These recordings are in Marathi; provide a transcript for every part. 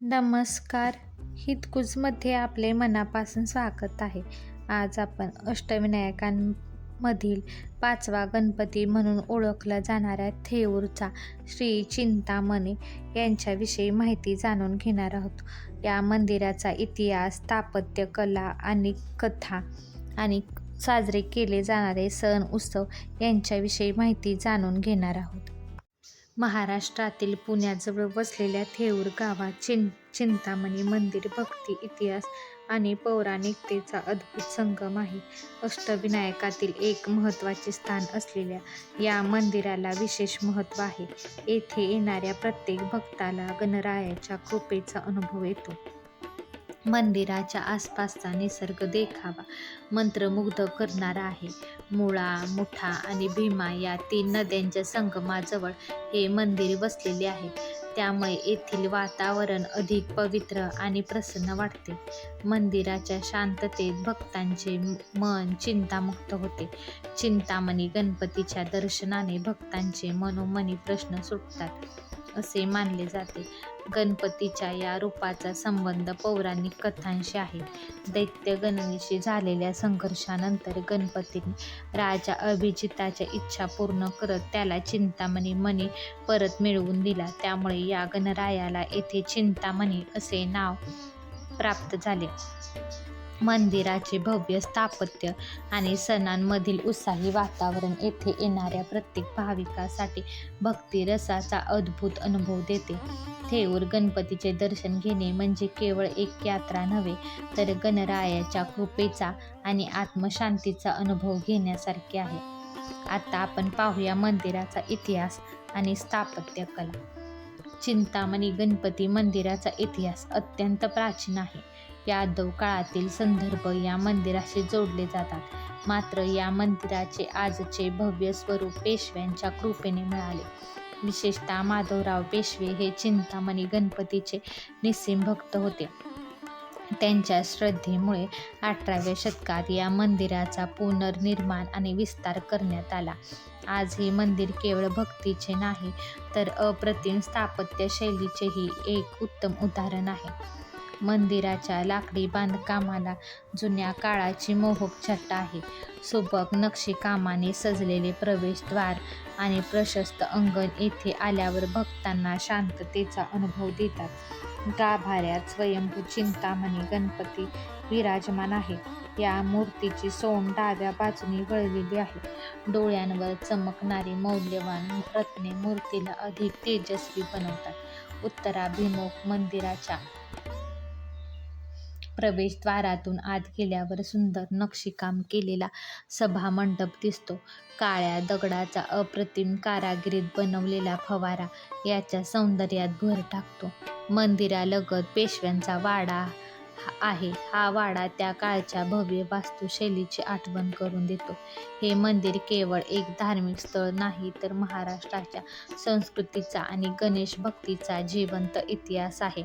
नमस्कार. हितकुजमध्ये आपले मनापासून स्वागत आहे. आज आपण अष्टविनायकांमधील पाचवा गणपती म्हणून ओळखला जाणाऱ्या थेऊरचा श्री चिंतामणी यांच्याविषयी माहिती जाणून घेणार आहोत. या मंदिराचा इतिहास स्थापत्य कला आणि कथा आणि साजरे केले जाणारे सण उत्सव यांच्याविषयी माहिती जाणून घेणार आहोत. महाराष्ट्रातील पुण्याजवळ वसलेल्या थेऊर गावात चिं चिंतामणी मंदिर भक्ती इतिहास आणि पौराणिकतेचा अद्भुत संगम आहे. अष्टविनायकातील एक महत्त्वाचे स्थान असलेल्या या मंदिराला विशेष महत्त्व आहे. येथे येणाऱ्या प्रत्येक भक्ताला गणरायाच्या कृपेचा अनुभव येतो. मंदिराच्या आसपासचा निसर्ग देखावा मंत्रमुग्ध करणारा आहे. मुळा मुठा आणि भीमा या तीन नद्यांच्या संगमाजवळ हे मंदिर वसलेले आहे. त्यामुळे येथील वातावरण अधिक पवित्र आणि प्रसन्न वाटते. मंदिराच्या शांततेत भक्तांचे मन चिंतामुक्त होते. चिंतामणी गणपतीच्या दर्शनाने भक्तांचे मनोमनी प्रश्न सुटतात असे मानले जाते. गणपतीच्या या रूपाचा संबंध पौराणिक कथांशी आहे. दैत्य गणनेशी झालेल्या संघर्षानंतर गणपतीने राजा अभिजिताच्या इच्छा पूर्ण करत त्याला चिंतामणी मणी परत मिळवून दिला. त्यामुळे या गणरायाला येथे चिंतामणी असे नाव प्राप्त झाले. मंदिराचे भव्य स्थापत्य आणि सणांमधील उत्साही वातावरण येथे येणाऱ्या प्रत्येक भाविकासाठी भक्तिरसाचा अद्भुत अनुभव देते. थेऊर गणपतीचे दर्शन घेणे म्हणजे केवळ एक यात्रा नव्हे तर गणरायाच्या कृपेचा आणि आत्मशांतीचा अनुभव घेण्यासारखे आहे. आता आपण पाहूया मंदिराचा इतिहास आणि स्थापत्य कला. चिंतामणी गणपती मंदिराचा इतिहास अत्यंत प्राचीन आहे. यादव काळातील संदर्भ या मंदिराशी जोडले जातात. मात्र या मंदिराचे आजचे भव्य स्वरूप पेशव्यांच्या कृपेने मिळाले. विशेषतः माधवराव पेशवे हे चिंतामणी गणपतीचे निस्सीम भक्त होते. त्यांच्या श्रद्धेमुळे अठराव्या शतकात या मंदिराचा पुनर्निर्माण आणि विस्तार करण्यात आला. आज हे मंदिर केवळ भक्तीचे नाही तर अप्रतिम स्थापत्य शैलीचेही एक उत्तम उदाहरण आहे. मंदिराच्या लाकडी बांधकामाला जुन्या काळाची मोहक छटा आहे. सुबक नक्षीकामाने सजलेले प्रवेशद्वार आणि प्रशस्त अंगण येथे आल्यावर भक्तांना शांततेचा अनुभव देतात. गाभाऱ्यात स्वयंभू चिंतामणी गणपती विराजमान आहे. या मूर्तीची सोंड डाव्या बाजूने वळलेली आहे. डोळ्यांवर चमकणारी मौल्यवान रत्ने मूर्तीला अधिक तेजस्वी बनवतात. उत्तराभिमुख मंदिराच्या प्रवेशद्वारातून आत गेल्यावर सुंदर नक्षीकाम केलेला सभामंडप दिसतो. काळ्या दगडाचा अप्रतिम कारागिरीत बनवलेला फवारा याच्या सौंदर्यात भर टाकतो. मंदिरालगत पेशव्यांचा वाडा आहे. हा वाडा त्या काळच्या भव्य वास्तुशैलीची आठवण करून देतो. हे मंदिर केवळ एक धार्मिक स्थळ नाही तर महाराष्ट्राच्या संस्कृतीचा आणि गणेश भक्तीचा जिवंत इतिहास आहे.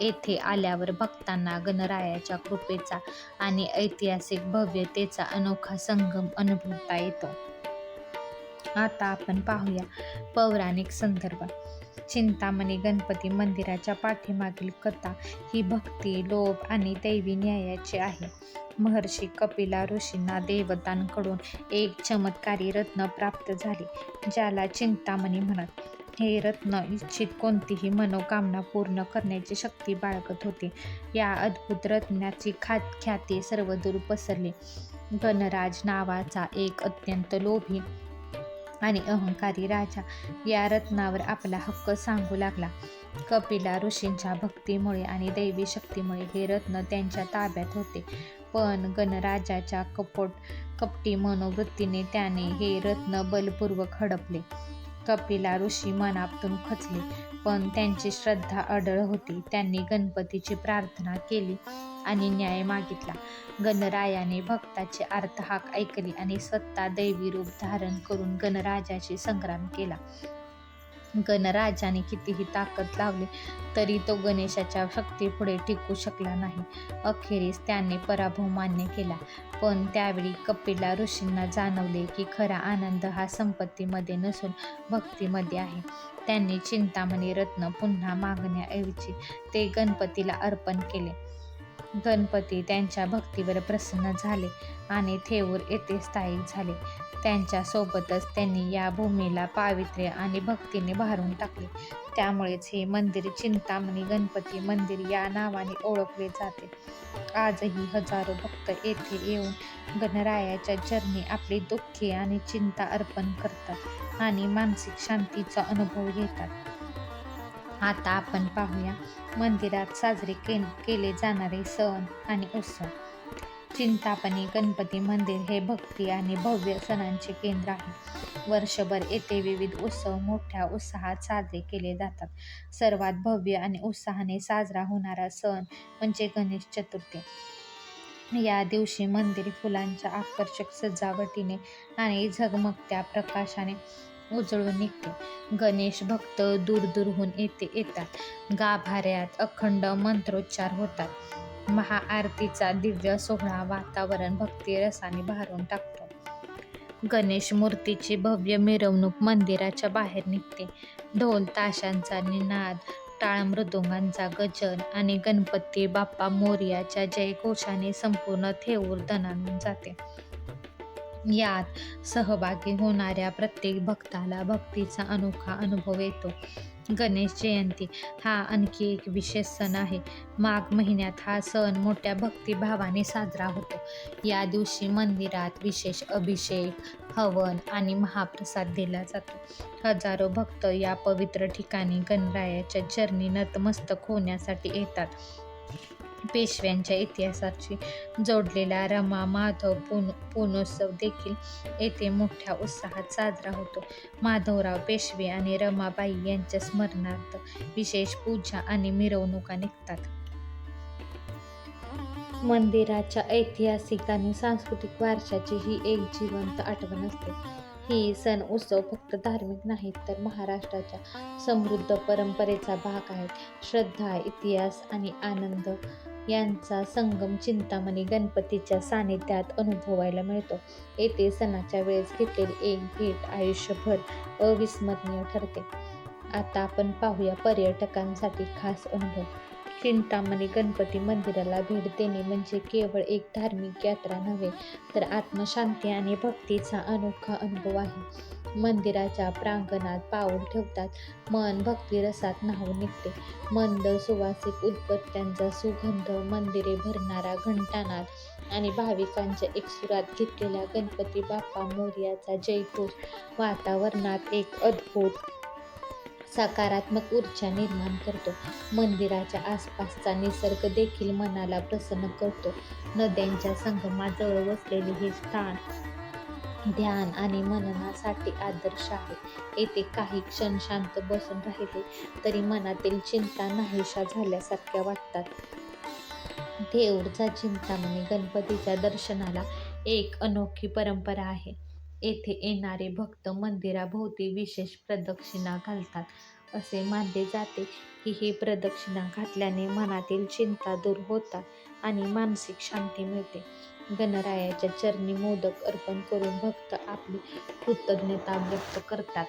येथे आल्यावर भक्तांना गणरायाच्या कृपेचा आणि ऐतिहासिक भव्यतेचा अनोखा संगम अनुभवता येतो. आता आपण पाहूया पौराणिक संदर्भ. चिंतामणी गणपती मंदिराच्या पाठीमागील कथा ही भक्ती लोभ आणि दैवी न्यायाची आहे. महर्षी कपिला ऋषींना देवतांकडून एक चमत्कारी रत्न प्राप्त झाले ज्याला चिंतामणी म्हणत हे रत्न इच्छित कोणतीही मनोकामना पूर्ण करण्याची शक्ती बाळगत होते. या अद्भुत रत्नाची खात ख्याती सर्वदूर पसरली. गणराज नावाचा एक अत्यंत लोभी आणि अहंकारी राजा या रत्नावर आपला हक्क सांगू लागला. कपिला ऋषींच्या भक्तीमुळे आणि दैवी शक्तीमुळे हे रत्न त्यांच्या ताब्यात होते. पण गणराजाच्या कपट कपटी मनोवृत्तीने त्याने हे रत्न बलपूर्वक हडपले. कपिला ऋषी मनातून खचले पण त्यांची श्रद्धा अडळ होती. त्यांनी गणपतीची प्रार्थना केली आणि न्याय मागितला. गणरायाने भक्ताची हाक ऐकली आणि स्वतः दैवी रूप धारण करून गणराजाशी संग्राम केला. गणराजाने कितीही ताकद लावली तरी तो गणेशाच्या शक्तीपुढे टिकू शकला नाही. अखेरीस त्याने पराभव मान्य केला. पण त्यावेळी कपिला ऋषींना जाणवले की खरा आनंद हा संपत्तीमध्ये नसून भक्तीमध्ये आहे. त्यांनी चिंतामणी रत्न पुन्हा मागण्याऐवजी ते गणपतीला अर्पण केले. गणपती त्यांच्या भक्तीवर प्रसन्न झाले आणि थेऊर येथे स्थायिक झाले. त्यांच्यासोबतच त्यांनी या भूमीला पावित्र्य आणि भक्तीने भारून टाकले. त्यामुळेच हे मंदिर चिंतामणी गणपती मंदिर या नावाने ओळखले जाते. आजही हजारो भक्त येथे येऊन गणरायाच्या चरणी आपली दुःखे आणि चिंता अर्पण करतात आणि मानसिक शांतीचा अनुभव घेतात. आता आपण पाहूया मंदिरात साजरे के केले जाणारे सण आणि उत्सव. चिंतापणी गणपती मंदिर हे भक्ती आणि भव्य सणांचे केंद्र आहे. वर्षभर येथे विविध उत्सव मोठ्या उत्साहात साजरे केले जातात. सर्वात भव्य आणि उत्साहाने साजरा होणारा सण म्हणजे गणेश चतुर्थी. या दिवशी मंदिर फुलांच्या आकर्षक सजावटीने आणि झगमगत्या प्रकाशाने उजळून निघते. गणेश भक्त दूरदूरहून येथे येतात. गाभाऱ्यात अखंड मंत्रोच्चार होतात. महाआरतीचा दिव्य सोहळा वातावरण भक्ती रसाने भारून टाकतो. गणेश मूर्तीची भव्य मिरवणूक मंदिराच्या बाहेर निघते. ढोल ताशांचा निनाद टाळ मृदुंगांचा गजन आणि गणपती बाप्पा मोर्याच्या जयघोषाने संपूर्ण थेऊर दणाणून जाते. यात सहभागी होणाऱ्या प्रत्येक भक्ताला भक्तीचा अनोखा अनुभव येतो. गणेश जयंती हा आणखी एक विशेष सण आहे. माघ महिन्यात हा सण मोठ्या भक्तिभावाने साजरा होतो. या दिवशी मंदिरात विशेष अभिषेक हवन आणि महाप्रसाद दिला जातो. हजारो भक्त या पवित्र ठिकाणी गणरायाच्या चरणी नतमस्तक होण्यासाठी येतात. पेशव्यांच्या इतिहासाशी जोडलेला रमा माधव पुन पुनोत्सव देखील येथे मोठ्या उत्साहात साजरा होतो. माधवराव पेशवे आणि रमाबाई यांच्या स्मरणार्थ विशेष पूजा आणि मिरवणुका निघतात. मंदिराच्या ऐतिहासिक आणि सांस्कृतिक वारशाची ही एक जिवंत आठवण असते. ही सण उत्सव फक्त धार्मिक नाहीत तर महाराष्ट्राच्या समृद्ध परंपरेचा भाग आहेत. श्रद्धा इतिहास आणि आनंद यांचा संगम चिंतामणी गणपतीच्या सानिध्यात अनुभवायला मिळतो. येथे सणाच्या वेळेस घेतलेली एक भेट आयुष्यभर अविस्मरणीय ठरते. आता आपण पाहूया पर्यटकांसाठी खास अनुभव. चिंतामणी गणपती मंदिराला भेट देणे म्हणजे केवळ एक धार्मिक यात्रा नव्हे तर आत्मशांती आणि भक्तीचा अनोखा अनुभव आहे. मंदिराच्या प्रांगणात पाऊल ठेवतात. मन भक्तिरसात न्हावून निघते. मंद सुवासिक उत्पत्त्यांचा सुगंध मंदिरे भरणारा घंटानाद आणि भाविकांच्या एकसुरात घेतलेल्या गणपती बाप्पा मोर्याचा जयघोष वातावरणात एक अद्भुत सकारात्मक ऊर्जा निर्माण करतो. मंदिराच्या आसपासचा निसर्ग देखील मनाला प्रसन्न करतो. नद्यांच्या संगमाजवळ वसलेले हे स्थान ध्यान आणि मननासाठी आदर्श आहे. येथे काही क्षण शांत बसून राहिले तरी मनातील चिंता नाहीशा झाल्यासारख्या वाटतात. देऊरचा चिंतामणी गणपतीच्या दर्शनाला. एक अनोखी परंपरा आहे. येथे येणारे भक्त मंदिराभोवती विशेष प्रदक्षिणा घालतात. असे मानले जाते की ही प्रदक्षिणा घातल्याने मनातील चिंता दूर होतात आणि मानसिक शांती मिळते. गणरायाच्या चरणी मोदक अर्पण करून भक्त आपली कृतज्ञता व्यक्त करतात.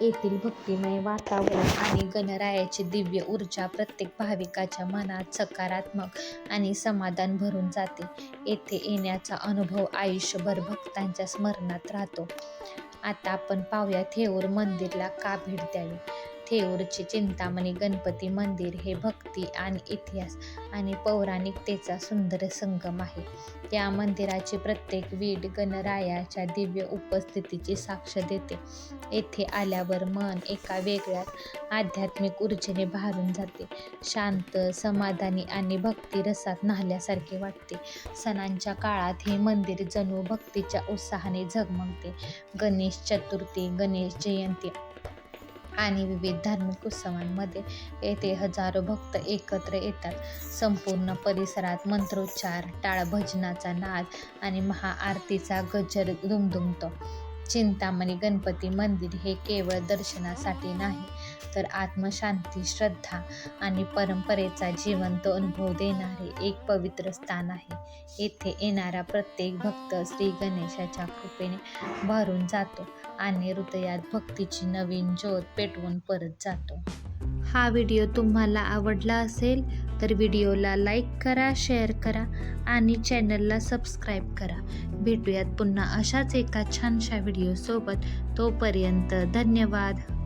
येथील भक्तिमय वातावरण आणि गणरायाची दिव्य ऊर्जा प्रत्येक भाविकाच्या मनात सकारात्मक आणि समाधान भरून जाते. येथे येण्याचा अनुभव आयुष्यभर भक्तांच्या स्मरणात राहतो. आता आपण पाहूया थेऊर मंदिरला का भेट द्यावी? थेऊरचे चिंतामणी गणपती मंदिर हे भक्ती आणि इतिहास आणि पौराणिकतेचा सुंदर संगम आहे. या मंदिराची प्रत्येक वीट गणरायाच्या दिव्य उपस्थितीची साक्ष देते. येथे आल्यावर मन एका वेगळ्याच आध्यात्मिक ऊर्जेने भारून जाते. शांत समाधानी आणि भक्तिरसात न्हाल्यासारखे वाटते. सणांच्या काळात हे मंदिर जणू भक्तीच्या उत्साहाने झगमगते. गणेश चतुर्थी गणेश जयंती आणि विविध धार्मिक उत्सवांमध्ये येथे हजारो भक्त एकत्र येतात. संपूर्ण परिसरात मंत्रोच्चार टाळ भजनाचा नाद आणि महाआरतीचा गजर दुमदुमतो चिंतामणी गणपती मंदिर हे केवळ दर्शनासाठी नाही तर आत्मशांती श्रद्धा आणि परंपरेचा जिवंत अनुभव देणारे एक पवित्र स्थान आहे. येथे येणारा प्रत्येक भक्त श्री गणेशाच्या कृपेने भरून जातो आणि हृदयात भक्तीची नवीन ज्योत पेटवून परत जातो. हा व्हिडिओ तुम्हाला आवडला असेल तर व्हिडिओला लाईक करा शेअर करा आणि चॅनलला सबस्क्राईब करा. भेटूयात पुन्हा अशाच एका छानशा व्हिडिओसोबत. तोपर्यंत धन्यवाद.